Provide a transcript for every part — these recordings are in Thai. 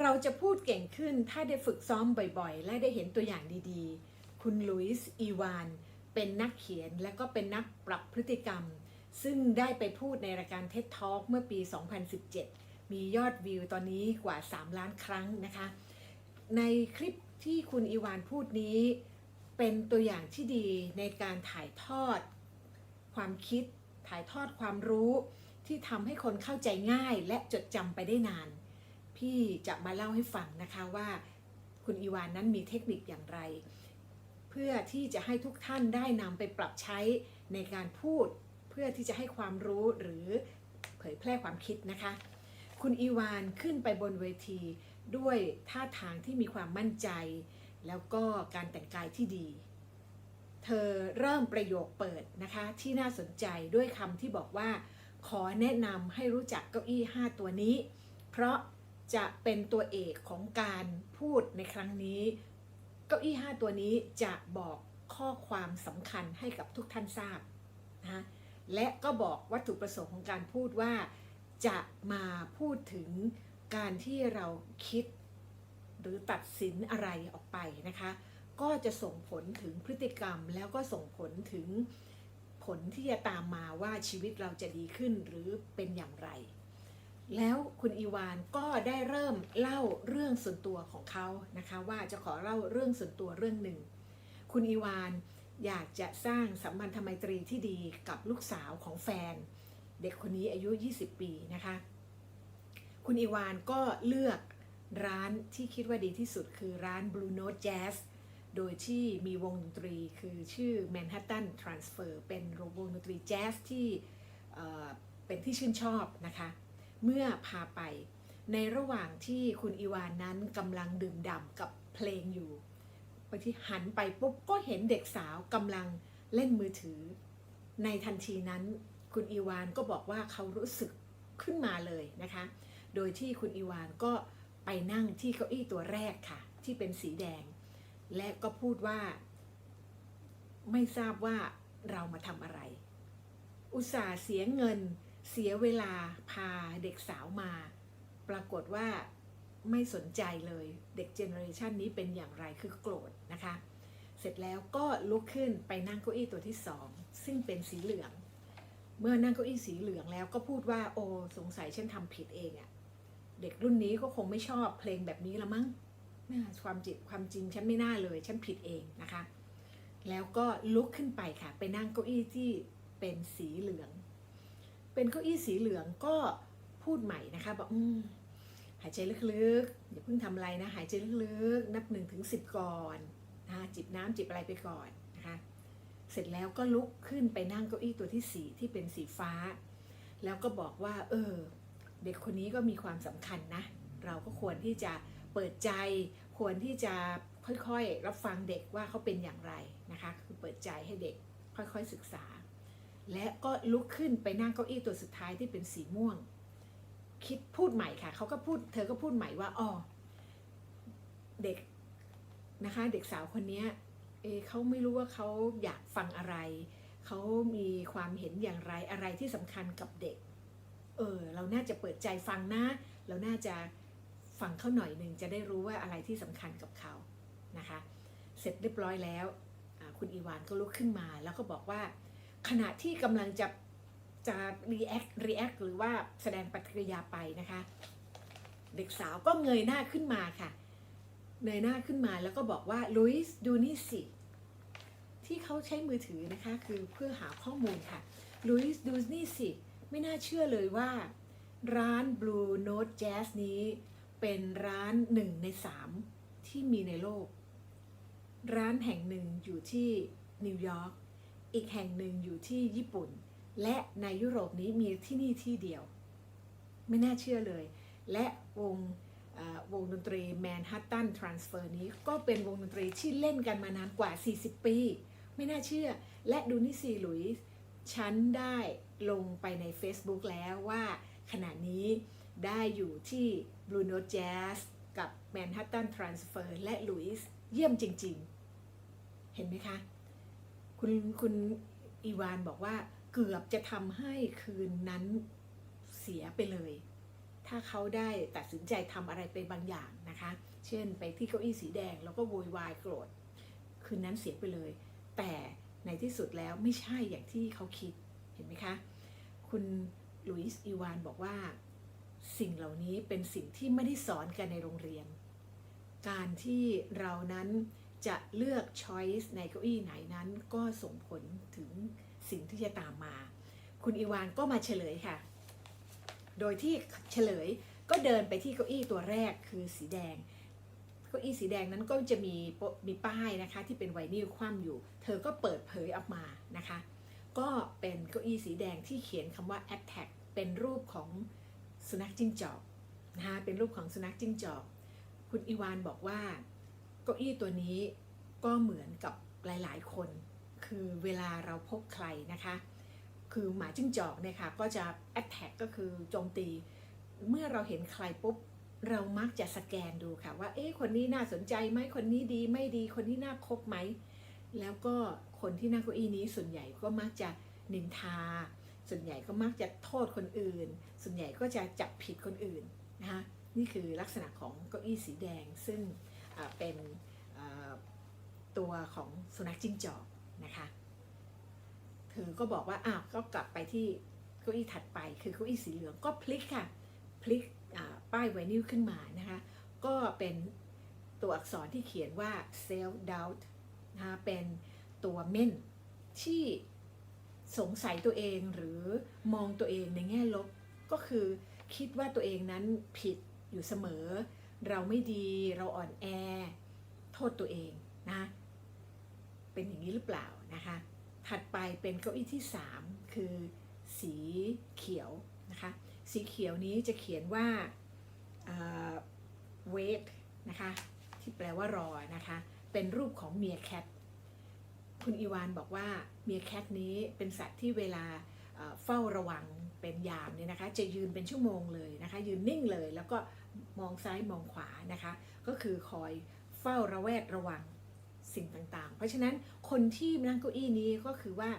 เราจะพูดเก่งขึ้นถ้าได้ฝึกซ้อมบ่อยๆ และได้เห็นตัวอย่างดีๆ คุณลุยส์อีวาน เป็นนักเขียนและก็เป็นนักปรับพฤติกรรม ซึ่งได้ไปพูดในรายการ TED Talk เมื่อปี 2017 มียอดวิวตอนนี้กว่า 3 ล้านครั้งนะคะ ในคลิปที่คุณอีวานพูดนี้ เป็นตัวอย่างที่ดีในการถ่ายทอด ความคิดถ่ายทอดความรู้ ที่ทำให้คนเข้าใจง่ายและจดจำไปได้นาน พี่จะมาเล่าให้ฟังนะคะว่าคุณอีวานนั้นมีเทคนิคอย่างไร เพื่อที่จะให้ทุกท่านได้นำไปปรับใช้ในการพูด เพื่อที่จะให้ความรู้หรือเผยแพร่ความคิดนะคะ คุณอีวานขึ้นไปบนเวที ด้วยท่าทางที่มีความมั่นใจ แล้วก็การแต่งกายที่ดี เธอเริ่มประโยคเปิดนะคะ ที่น่าสนใจด้วยคำที่บอกว่า ขอแนะนำให้รู้จักเก้าอี้ 5 ตัวนี้ เพราะ จะเป็นตัวเอกของการพูดในครั้งนี้ เก้าอี้ 5 ตัวนี้จะบอกข้อความสำคัญให้กับทุกท่านทราบนะและก็บอกวัตถุประสงค์ของการพูดว่า จะมาพูดถึงการที่เราคิด หรือตัดสินอะไรออกไปนะคะ ก็จะส่งผลถึงพฤติกรรม แล้วก็ส่งผลถึงผลที่จะตามมาว่าชีวิตเราจะดีขึ้นหรือเป็นอย่างไร แล้วคุณอีวานก็ได้เริ่มเล่าเรื่องส่วนตัวของเขานะคะว่าจะขอเล่าเรื่องส่วนตัวเรื่องหนึ่ง คุณอีวานอยากจะสร้างสัมพันธไมตรีที่ดีกับลูกสาวของแฟน เด็กคนนี้อายุ 20 ปีนะคะ คุณอีวานก็เลือกร้านที่คิดว่าดีที่สุดคือร้าน Blue Note Jazz โดยที่มีวงดนตรีคือชื่อ Manhattan Transfer เป็นวงดนตรีแจ๊สที่เอ่อเป็นที่ชื่นชอบนะคะ เมื่อพาไป ในระหว่างที่คุณอีวานนั้นกำลังดื่มด่ำกับเพลงอยู่บางทีหันไปปุ๊บก็เห็นเด็กสาวกำลังเล่นมือถือ ในทันทีนั้น คุณอีวานก็บอกว่าเขารู้สึกขึ้นมาเลยนะคะ โดยที่คุณอีวานก็ไปนั่งที่เก้าอี้ตัวแรกค่ะ ที่เป็นสีแดง และก็พูดว่า ไม่ทราบว่าเรามาทำอะไร อุตส่าห์เสียเงิน เสียเวลาพาเด็กสาวมา ปรากฏว่าไม่สนใจเลยเด็กเจเนอเรชันนี้เป็นอย่างไรคือโกรธนะคะ เสร็จแล้วก็ลุกขึ้นไปนั่งเก้าอี้ตัวที่สองซึ่งเป็นสีเหลือง เมื่อนั่งเก้าอี้สีเหลืองแล้วก็พูดว่าโอ้สงสัยฉันทำผิดเองอะเด็กรุ่นนี้ก็คงไม่ชอบเพลงแบบนี้ละมั้งน่าความจิตความจริงฉันไม่น่าเลย ฉันผิดเองนะคะ แล้วก็ลุกขึ้นไปค่ะ ไปนั่งเก้าอี้ที่เป็นสีเหลือง เป็นเก้าอี้สีเหลืองก็พูดใหม่นะคะบอกอืมหายใจลึกๆอย่าเพิ่งทำอะไรนะ หายใจลึกๆ นับหนึ่งถึงสิบก่อนนะคะจิบน้ำจิบอะไรไปก่อนนะคะเสร็จแล้วก็ลุกขึ้นไปนั่งเก้าอี้ตัวที่สี่ที่เป็นสีฟ้า แล้วก็บอกว่า เออ เด็กคนนี้ก็มีความสำคัญนะ เราก็ควรที่จะเปิดใจ ควรที่จะค่อยๆ รับฟังเด็กว่าเขาเป็นอย่างไรนะคะ คือเปิดใจให้เด็กค่อยๆศึกษา และก็ลุกขึ้นไปนั่งเก้าอี้ตัวสุดท้ายที่เป็นสีม่วง คิดพูดใหม่ค่ะ เขาก็พูด เธอก็พูดใหม่ว่าอ๋อเด็กนะคะ เด็กสาวคนนี้เอเขาไม่รู้ว่าเขาอยากฟังอะไร เขามีความเห็นอย่างไรอะไรที่สำคัญกับเด็ก เออ เราน่าจะเปิดใจฟังนะ เราน่าจะฟังเขาหน่อยหนึ่งจะได้รู้ว่าอะไรที่สำคัญกับเขานะคะ เสร็จเรียบร้อยแล้ว คุณอีวานก็ลุกขึ้นมาแล้วก็บอกว่า ขณะที่กำลังจะจะ react react หรือว่าแสดงปฏิกิริยาไปนะคะ เด็กสาวก็เงยหน้าขึ้นมาค่ะ เงยหน้าขึ้นมาแล้วก็บอกว่าลุยส์ดูนี่สิ ที่เขาใช้มือถือนะคะ คือเพื่อหาข้อมูลค่ะลุยส์ดูนี่สิ ไม่น่าเชื่อเลยว่า ร้าน Blue Note Jazz นี้ เป็นร้านหนึ่งในสามที่มีในโลก ร้านแห่งหนึ่งอยู่ที่นิวยอร์ก อีกแห่งหนึ่งอยู่ที่ญี่ปุ่น และในยุโรปนี้มีที่นี่ที่เดียว ไม่น่าเชื่อเลย และวงวงดนตรี Manhattan Transfer นี้ก็เป็นวงดนตรีที่เล่นกันมานานกว่า 40 ปี ไม่น่าเชื่อ และดูนี่สิหลุยส์ฉันได้ลงไปใน Facebook แล้วว่าขณะนี้ได้อยู่ที่ Blue Note Jazz กับ Manhattan Transfer และหลุยส์เยี่ยมจริง ๆ เห็นไหมคะ คุณคุณอีวานบอกว่าเกือบจะทำให้คืนนั้นเสียไปเลย ถ้าเขาได้ตัดสินใจทำอะไรไปบางอย่างนะคะ เช่นไปที่เก้าอี้สีแดงแล้วก็โวยวายโกรธ คืนนั้นเสียไปเลย แต่ในที่สุดแล้วไม่ใช่อย่างที่เขาคิดเห็นไหมคะ คุณลุยส์อีวานบอกว่า สิ่งเหล่านี้เป็นสิ่งที่ไม่ได้สอนกันในโรงเรียน การที่เรานั้น จะเลือกช้อยส์ในเก้าอี้ไหนนั้นก็ส่งผลถึงสิ่งที่จะตามมา คุณอีวานก็มาเฉลยค่ะ โดยที่เฉลยก็เดินไปที่เก้าอี้ตัวแรกคือสีแดง เก้าอี้สีแดงนั้นก็จะมีมีป้ายนะคะที่เป็นไวนิลคว่ำอยู่ เธอก็เปิดเผยออกมานะคะ ก็เป็นเก้าอี้สีแดงที่เขียนคำว่า attack เป็นรูปของสุนัขจิ้งจอกนะคะเป็นรูปของสุนัขจิ้งจอก คุณอีวานบอกว่า เก้าอี้ตัวนี้ก็เหมือนกับหลายๆ คน คือเวลาเราพบใครนะคะ คือหมาจิ้งจอกเนี่ยค่ะก็จะ attack ก็คือโจมตี เมื่อเราเห็นใครปุ๊บเรามักจะสแกนดูค่ะว่า เอ๊ะ คนนี้น่าสนใจไหมคนนี้ดีไม่ดี คนนี้น่าคบไหม แล้วก็คนที่นั่งเก้าอี้นี้ส่วนใหญ่ก็มักจะนินทา ส่วนใหญ่ก็มักจะโทษคนอื่น ส่วนใหญ่ก็จะจับผิดคนอื่นนะคะ นี่คือลักษณะของเก้าอี้สีแดง ซึ่ง เป็นตัวของสุนัขจิ้งจอกนะคะเธอก็บอกว่าอ้าวก็กลับไปที่เก้าอี้ถัดไปคือเก้าอี้สีเหลืองก็พลิกค่ะพลิกป้ายไวนิลขึ้นมานะคะก็เป็นตัวอักษรที่เขียนว่า self doubt นะคะเป็นตัวเม่นที่สงสัยตัวเองหรือมองตัวเองในแง่ลบก็คือคิดว่าตัวเองนั้นผิดอยู่เสมอ เราไม่ดีเราอ่อนแอ โทษตัวเองนะ เป็นอย่างนี้หรือเปล่านะคะ ถัดไปเป็นเก้าอี้ที่ 3 คือสีเขียวนะคะ สีเขียวนี้จะเขียนว่าเวทนะคะ ที่แปลว่ารอนะคะ เป็นรูปของเมียแคทคุณอีวานบอกว่าเมียแคทนี้เป็นสัตว์ที่เวลาเฝ้าระวัง เป็นยามเนี่ยนะคะจะยืนเป็นชั่วโมงเลยนะคะยืนนิ่งเลยแล้วก็มองซ้ายมองขวานะคะ ก็คือคอยเฝ้าระแวดระวังสิ่งต่างๆ เพราะฉะนั้นคนที่นั่งเก้าอี้นี้ก็คือว่า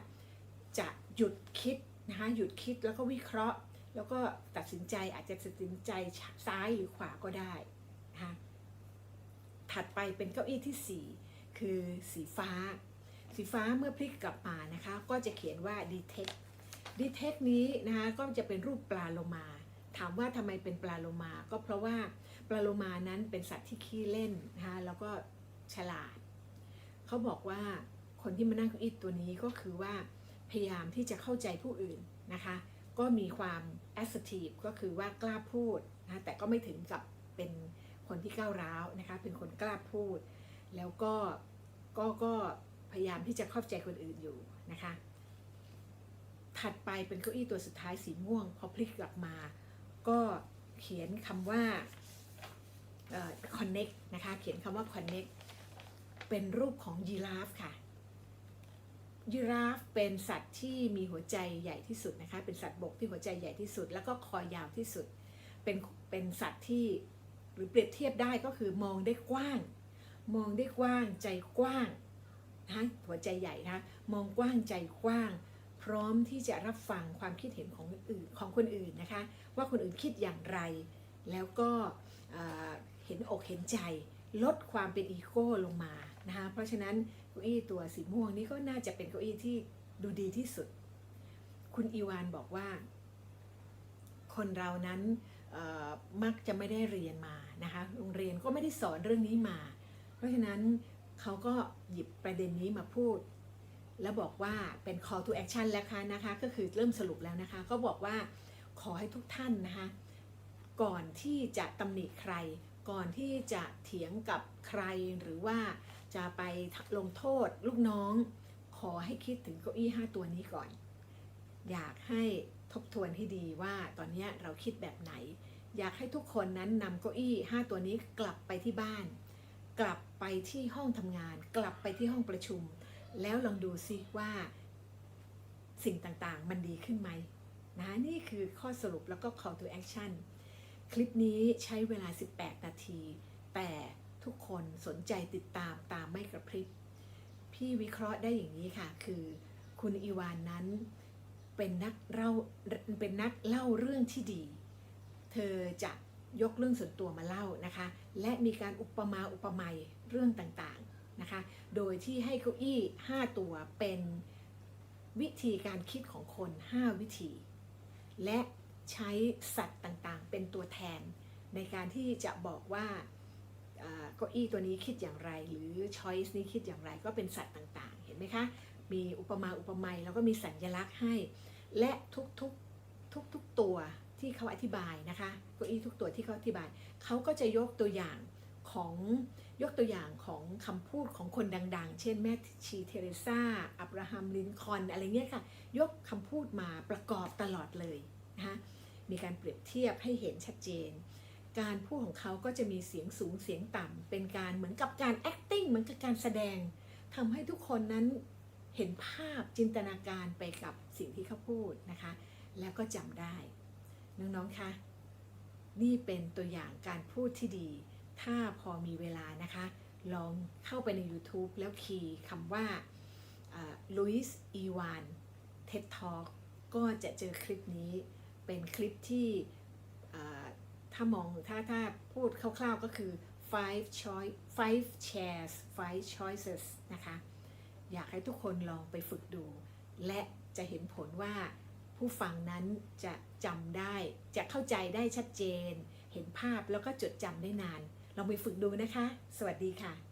จะหยุดคิดนะคะหยุดคิดแล้วก็วิเคราะห์ แล้วก็ตัดสินใจอาจจะตัดสินใจซ้ายหรือขวาก็ได้นะคะถัดไปเป็นเก้าอี้ที่ 4 คือสีฟ้า สีฟ้าเมื่อพลิกกลับมานะคะ ก็จะเขียนว่า detect detect นี้นะคะก็จะเป็นรูปปลาโลมา ถามว่าทำไมเป็นปลาโลมา ก็เพราะว่าปลาโลมานั้นเป็นสัตว์ที่ขี้เล่นนะคะแล้วก็ฉลาด เขาบอกว่าคนที่มานั่งเก้าอี้ตัวนี้ก็คือว่าพยายามที่จะเข้าใจผู้อื่นนะคะ ก็มีความ assertive ก็คือว่ากล้าพูดนะแต่ก็ไม่ถึงกับเป็นคนที่ก้าวร้าวนะคะ เป็นคนกล้าพูด แล้วก็ก็ก็พยายามที่จะเข้าใจคนอื่นอยู่นะคะ ถัดไปเป็นเก้าอี้ตัวสุดท้ายสีม่วง พอพลิกกลับมา ก็เขียนคำว่า connect นะคะ เขียนคำว่า connect เป็นรูปของยีราฟค่ะ ยีราฟเป็นสัตว์ที่มีหัวใจใหญ่ที่สุดนะคะ เป็นสัตว์บกที่หัวใจใหญ่ที่สุด แล้วก็คอยาวที่สุด เป็น เป็นสัตว์ที่หรือเปรียบเทียบได้ก็คือมองได้กว้าง มองได้กว้างใจกว้างนะหัวใจใหญ่นะ มองกว้างใจกว้าง ร้อมที่จะรับฟังความคิดเห็นของอื่นของคนอื่นนะคะ ว่าคนอื่นคิดอย่างไร แล้วก็เห็นอกเห็นใจลดความเป็นอีโก้ลงมานะคะเพราะฉะนั้นเก้าอี้ตัวสีม่วงนี้ก็น่าจะเป็นเก้าอี้ที่ดูดีที่สุด คุณอีวานบอกว่า คนเรานั้นมักจะไม่ได้เรียนมานะคะโรงเรียนก็ไม่ได้สอนเรื่องนี้มา เพราะฉะนั้นเขาก็หยิบประเด็นนี้มาพูด แล้วบอกว่าเป็น call to action แล้วค่ะนะคะก็คือเริ่มสรุปแล้วนะคะก็บอกว่าขอให้ทุกท่านนะคะก่อนที่จะตำหนิใคร ก่อนที่จะเถียงกับใครหรือว่าจะไปลงโทษลูกน้อง ขอให้คิดถึงเก้าอี้ห้าตัวนี้ก่อน อยากให้ทบทวนให้ดีว่าตอนนี้เราคิดแบบไหน อยากให้ทุกคนนั้นนำเก้าอี้ห้าตัวนี้กลับไปที่บ้าน กลับไปที่ห้องทำงาน กลับไปที่ห้องประชุม แล้วลองดูซิว่าสิ่งต่างๆ มันดีขึ้นไหมนะนี่คือข้อสรุปแล้วก็ call to action คลิปนี้ใช้เวลา 18 นาที แต่ทุกคนสนใจติดตามตามไม่กระพริบ พี่วิเคราะห์ได้อย่างนี้ค่ะ คือคุณอีวานนั้นเป็นนักเล่าเป็นนักเล่าเรื่องที่ดี เธอจะยกเรื่องส่วนตัวมาเล่านะคะ และมีการอุปมาอุปไมยเรื่องต่างๆ นะคะ โดยที่ให้เก้าอี้ 5 ตัวเป็นวิธีการคิดของคน 5 วิธี และใช้สัตว์ต่างๆ เป็นตัวแทน ในการที่จะบอกว่าเก้าอี้ตัวนี้คิดอย่างไร หรือ choice นี้คิดอย่างไรก็เป็นสัตว์ต่างๆ เห็นไหมคะ มีอุปมาอุปไมยแล้วก็มีสัญลักษณ์ให้ และทุกๆทุกๆตัวที่เขาอธิบายนะคะเก้าอี้ทุกตัวที่เขาอธิบาย เขาก็จะยกตัวอย่าง ของยกตัวอย่างของคำพูดของคนดัง ๆ เช่นแม่ชีเทเรซาอับราฮัม ลินคอน อะไรเงี้ยค่ะ ยกคำพูดมาประกอบตลอดเลยนะคะมีการเปรียบเทียบให้เห็นชัดเจน การพูดของเขาก็จะมีเสียงสูงเสียงต่ำ เป็นการเหมือนกับการ acting เหมือนกับการแสดงทำให้ทุกคนนั้นเห็นภาพจินตนาการไปกับสิ่งที่เขาพูดนะคะ แล้วก็จำได้ น้องๆคะนี่เป็นตัวอย่างการพูดที่ดี ถ้าพอมีเวลานะคะ ลองเข้าไปใน YouTube แล้วคีย์คำว่าลุยส์อีวานเท็ดทอก็จะเจอคลิปนี้เป็นคลิปที่ถ้ามองถ้าถ้าพูดคร่าวๆก็คือ five choice five chairs five choices นะคะ อยากให้ทุกคนลองไปฝึกดู และจะเห็นผลว่าผู้ฟังนั้นจะจำได้ จะเข้าใจได้ชัดเจน เห็นภาพแล้วก็จดจำได้นาน ลองไปฝึกดูนะคะ สวัสดีค่ะ